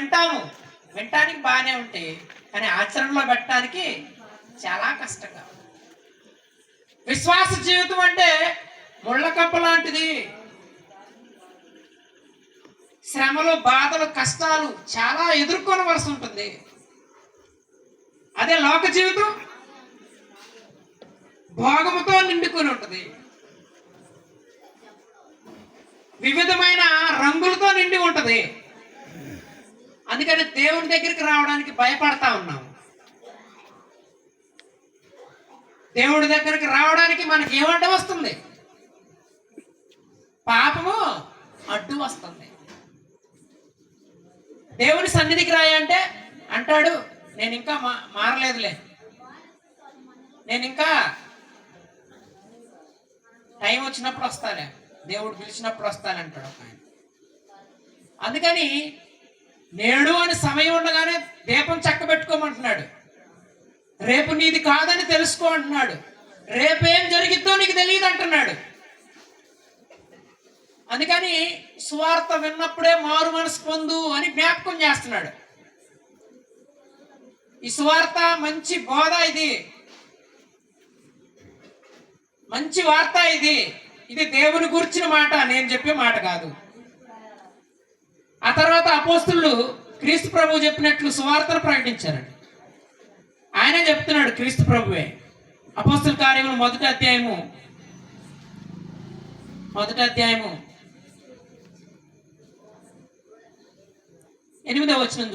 వింటాము. వినటానికి బాగానే ఉంటాయి కానీ ఆచరణలో పెట్టడానికి చాలా కష్టంగా విశ్వాస జీవితం అంటే ముళ్ళకప్ప లాంటిది. శ్రమలు బాధలు కష్టాలు చాలా ఎదుర్కొనవలసి ఉంటుంది. అదే లోక జీవితం భోగముతో నిండుకొని ఉంటుంది. వివిధమైన రంగులతో నిండి ఉంటుంది. అందుకని దేవుని దగ్గరికి రావడానికి భయపడతా ఉన్నాం. దేవుడి దగ్గరికి రావడానికి మనకి ఏమంట వస్తుంది? పాపము అడ్డు వస్తుంది. దేవుని సన్నిధికి రాయంటే అంటాడు నేను ఇంకా మా మారలేదులే. నేను ఇంకా టైం వచ్చినప్పుడు వస్తాలే. దేవుడు పిలిచినప్పుడు వస్తాను అంటాడు ఒక ఆయన. అందుకని నేడు అని సమయం ఉండగానే దీపం చక్క పెట్టుకోమంటున్నాడు రేపు నీది కాదని తెలుసుకో అంటున్నాడు. రేపేం జరిగిద్దో నీకు తెలియదు అంటున్నాడు అందుకని సువార్త విన్నప్పుడే మారు మనసు పొందు అని జ్ఞాపకం చేస్తున్నాడు. ఈ సువార్త మంచి బోధ ఇది. మంచి వార్త ఇది. ఇది దేవుని గురించిన మాట నేను చెప్పే మాట కాదు. ఆ తర్వాత అపోస్తులు క్రీస్తు ప్రభు చెప్పినట్లు సువార్తను ప్రకటించారండి. ఆయనే చెప్తున్నాడు క్రీస్తు ప్రభువే. అపోస్తుల కార్యములు మొదటి అధ్యాయము. మొదటి అధ్యాయము. ఎనిమిదవ వచ్చిన